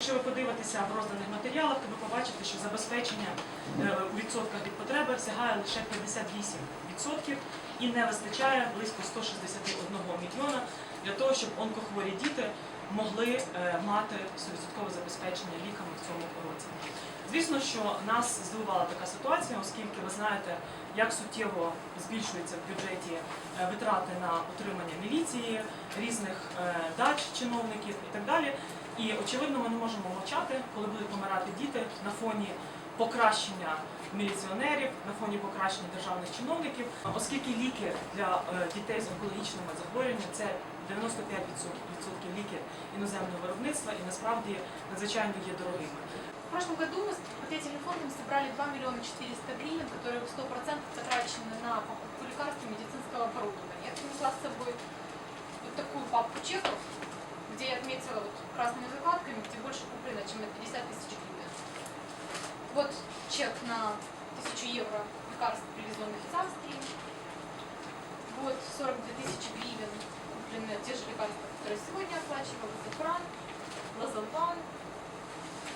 Якщо ви подивитеся в розданих матеріалах, то ви побачите, що забезпечення е, у відсотках від потреби сягає лише 58% і не вистачає близько 161 мільйона для того, щоб онкохворі діти могли е, мати 100% забезпечення ліками в цьому році. Звісно, що нас здивувала така ситуація, оскільки ви знаєте, як суттєво збільшуються в бюджеті е, витрати на утримання міліції, різних е, дач чиновників і так далі. І очевидно, ми не можемо мовчати, коли будуть помирати діти на фоні покращення міліціонерів, на фоні покращення державних чиновників, оскільки ліки для е, дітей з онкологічними захворюваннями це 95% ліків іноземного виробництва і насправді надзвичайно є дорогими. В прошлом году мы с вот этим фондом собрали 2 миллиона 400 гривен, которые 100% потрачены на покупку лекарств и медицинского оборудования. Я принесла с собой вот такую папку чеков, где я отметила вот красными закладками, где больше куплено, чем на 50 тысяч гривен. Вот чек на 1000 евро лекарств, привезенных из Австрии. Вот 42 тысячи гривен куплены те же лекарства, которые сегодня оплачивала, Запран, Лазалтан,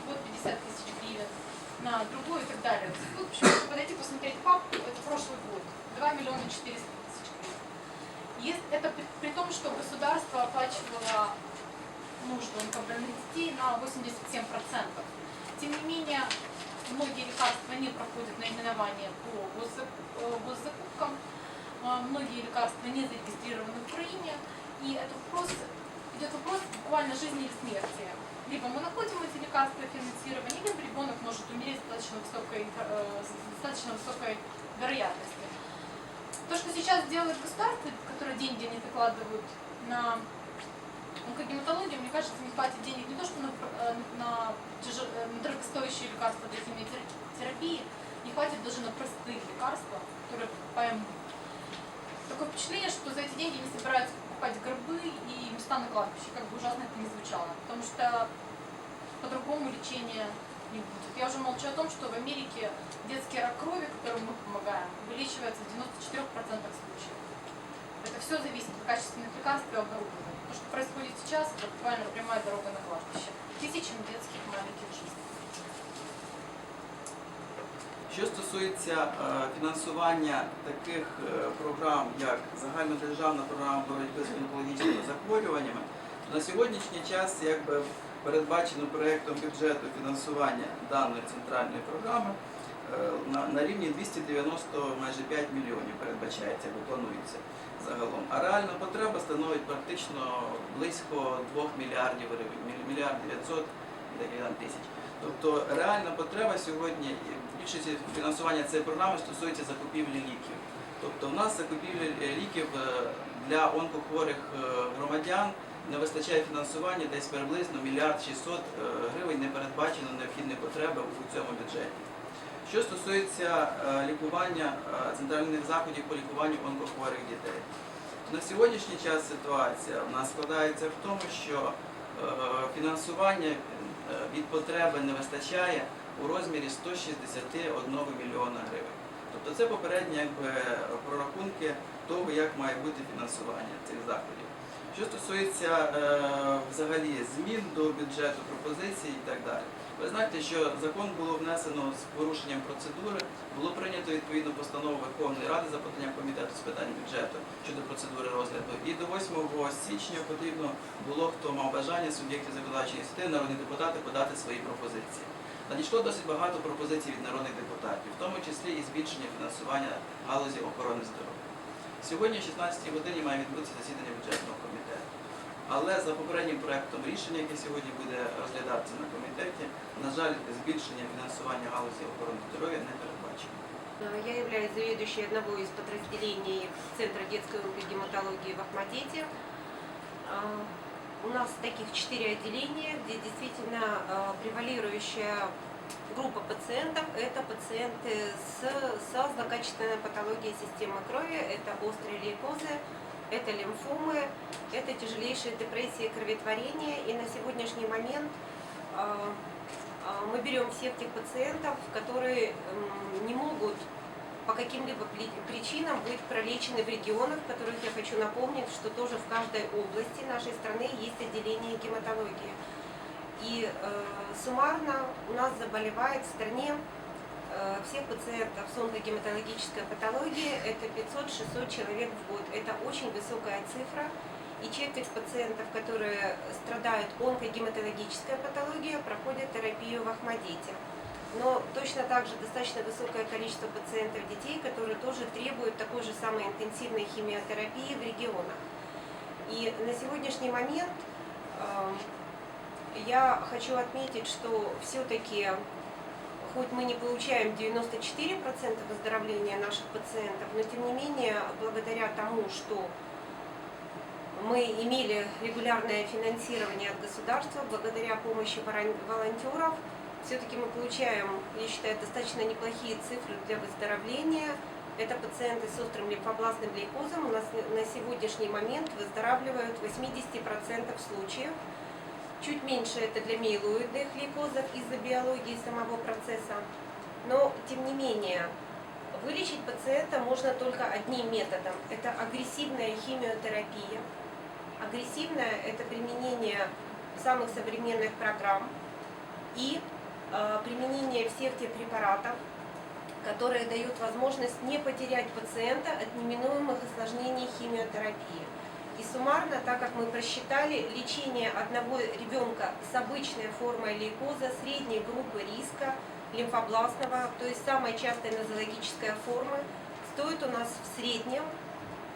вот 50 тысяч гривен на другой и так далее. Тут почему подойти посмотреть папку, это прошлый год, 2 миллиона 400 тысяч гривен. Это при, при том, что государство оплачивало нужды онкобольных детей на 87%. Тем не менее, многие лекарства не проходят наименование по госзак- госзакупкам, а многие лекарства не зарегистрированы в Украине, и это вопрос, идет вопрос буквально жизни или смерти. Либо мы находим эти лекарства финансирования, либо ребенок может умереть с достаточно высокой, э, с достаточно высокой вероятностью. То, что сейчас делает государство, которое деньги не закладывают на онкогематологию, мне кажется, не хватит денег не то, что на, э, на, тяжел- э, на дорогостоящие лекарства для химиотерапии, не хватит даже на простые лекарства, которые поймут. Такое впечатление, что за эти деньги не собираются покупать гробы и места на кладбище, как бы ужасно это ни звучало. Потому что по-другому лечения не будет. Я уже молчу о том, что в Америке детский рак крови, которому мы помогаем, вылечивается в 94% случаев. Это все зависит от качественных лекарств и оборудования. То, что происходит сейчас, это буквально прямая дорога на кладбище. Тысячам детских маленьких жизней. Що стосується е, фінансування таких е, програм, як загальнодержавна програма боротьби з онкологічними захворюваннями, на сьогоднішній час якби передбачено проєктом бюджету фінансування даної центральної програми на, на рівні 290 майже 5 мільйонів передбачається або планується загалом. А реальна потреба становить практично близько 2 мільярдів гривень, міль- мільярд 900 і декілька там тисяч. Тобто реальна потреба сьогодні, більшість фінансування цієї програми стосується закупівлі ліків. Тобто в нас закупівлі ліків е, для онкохворих е, громадян не вистачає фінансування десь приблизно мільярд 600 е, гривень не передбачено необхідної потреби у цьому бюджеті. Що стосується е, лікування е, центральних заходів по лікуванню онкохворих дітей, на сьогоднішній час ситуація в нас складається в тому, що е, фінансування від потреби не вистачає у розмірі 161 мільйона гривень. Тобто це попередні якби, прорахунки того, як має бути фінансування цих заходів. Що стосується взагалі змін до бюджету, пропозицій і так далі. Ви знаєте, що закон було внесено з порушенням процедури, було прийнято відповідну постанову Верховної Ради за поданням комітету з питань бюджету щодо процедури розгляду. І до 8 січня потрібно було, хто мав бажання суб'єктів законодавчої ініціативи, народні депутати подати свої пропозиції. Надійшло досить багато пропозицій від народних депутатів, в тому числі і збільшення фінансування галузі охорони здоров'я. Сьогодні о 16 годині має відбутися засідання бюджетного комітету. Але за попереднім проектом рішення, яке сьогодні буде розглядатися на комітеті, на жаль, збільшення фінансування галузі охорони здоров'я не передбачено. Я являюсь заведующей одного из подразделений Центра детской онкогематологии в Ахмадете. А, У нас таких четыре отделения, где действительно а, превалирующая группа пациентов – это пациенты с, со злокачественной патологией системы крови, это острые лейкозы, это лимфомы, это тяжелейшие депрессии кроветворения. И на сегодняшний момент а, а, мы берем всех тех пациентов, которые не могут по каким-либо причинам быть пролечены в регионах, в которых я хочу напомнить, что тоже в каждой области нашей страны есть отделение гематологии. И э, суммарно у нас заболевает в стране всех пациентов с онкогематологической патологией это 500-600 человек в год. Это очень высокая цифра. И четверть пациентов, которые страдают онкогематологической патологией, проходят терапию в Ахмадите. Но точно так же достаточно высокое количество пациентов детей, которые тоже требуют такой же самой интенсивной химиотерапии в регионах. И на сегодняшний момент эм, я хочу отметить, что все-таки, хоть мы не получаем 94% выздоровления наших пациентов, но тем не менее, благодаря тому, что мы имели регулярное финансирование от государства, благодаря помощи волон- волонтеров, все-таки мы получаем, я считаю, достаточно неплохие цифры для выздоровления. Это пациенты с острым лимфобластным лейкозом. У нас на сегодняшний момент выздоравливают в 80% случаев. Чуть меньше это для миелоидных лейкозов из-за биологии самого процесса. Но, тем не менее, вылечить пациента можно только одним методом. Это агрессивная химиотерапия. Агрессивное – это применение самых современных программ и э, применение всех тех препаратов, которые дают возможность не потерять пациента от неминуемых осложнений химиотерапии. И суммарно, так как мы просчитали, лечение одного ребенка с обычной формой лейкоза средней группы риска лимфобластного, то есть самой частой нозологической формы, стоит у нас в среднем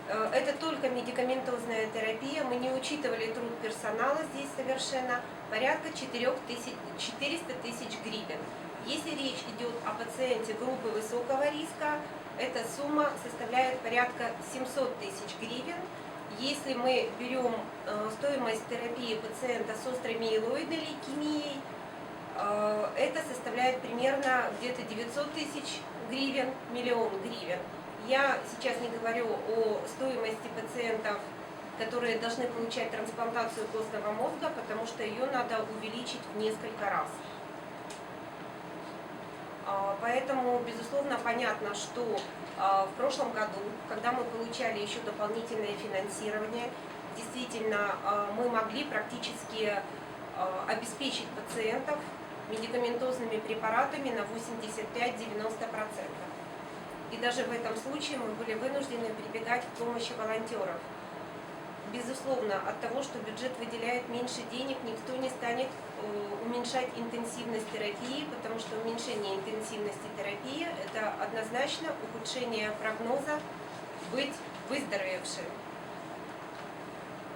Э, Это только медикаментозная терапия, мы не учитывали труд персонала здесь совершенно, порядка 4 тысяч, 400 тысяч гривен. Если речь идет о пациенте группы высокого риска, эта сумма составляет порядка 700 тысяч гривен. Если мы берем э, стоимость терапии пациента с острой миелоидной лейкемией, э, это составляет примерно где-то 900 тысяч гривен, миллион гривен. Я сейчас не говорю о стоимости пациентов, которые должны получать трансплантацию костного мозга, потому что ее надо увеличить в несколько раз. А, Поэтому, безусловно, понятно, что а, в прошлом году, когда мы получали еще дополнительное финансирование, действительно а, мы могли практически обеспечить пациентов медикаментозными препаратами на 85-90%. И даже в этом случае мы были вынуждены прибегать к помощи волонтеров. Безусловно, от того, что бюджет выделяет меньше денег, никто не станет э, уменьшать интенсивность терапии, потому что уменьшение интенсивности терапии – это однозначно ухудшение прогноза быть выздоровевшим.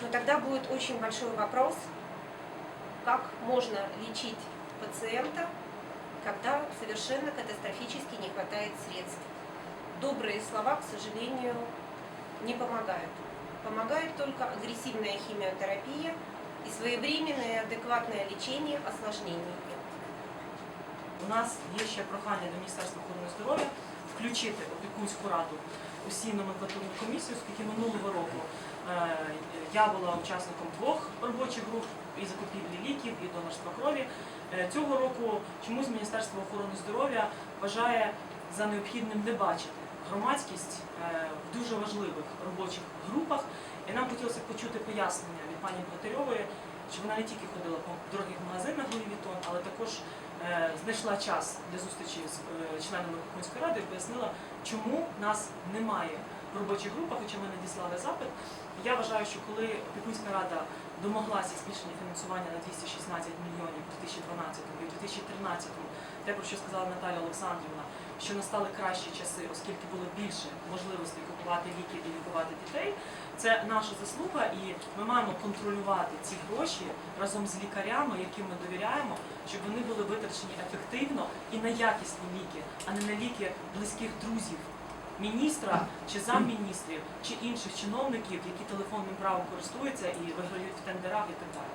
Но тогда будет очень большой вопрос, как можно лечить пациента, когда совершенно катастрофически не хватает средств добрые слова, к сожалению, не помогают. Помогает только агрессивная химиотерапия и своевременное адекватное лечение осложнений. У нас є ще прохання до Міністерства охорони здоров'я включити опікунську раду усі номенклатурні комісії, оскільки минулого року е, я була учасником двох робочих груп і закупівлі ліків, і донорства крові. Е, Цього року чомусь Міністерство охорони здоров'я вважає за необхідним не бачити громадськість е, в дуже важливих робочих групах. І нам хотілося почути пояснення від пані Богатирьової, що вона не тільки ходила по дорогих магазинах Louis Vuitton, але також е, знайшла час для зустрічі з е, членами Кухонської ради і пояснила, чому нас немає в робочих групах, хоча ми надіслали запит. Я вважаю, що коли Опікунська рада домоглася збільшення фінансування на 216 мільйонів у 2012 і у 2013, те, про що сказала Наталя Олександрівна, що настали кращі часи, оскільки було більше можливостей купувати ліки і лікувати дітей. Це наша заслуга, і ми маємо контролювати ці гроші разом з лікарями, яким ми довіряємо, щоб вони були витрачені ефективно і на якісні ліки, а не на ліки близьких друзів міністра чи замміністрів чи інших чиновників, які телефонним правом користуються і виграють в тендерах і так далі.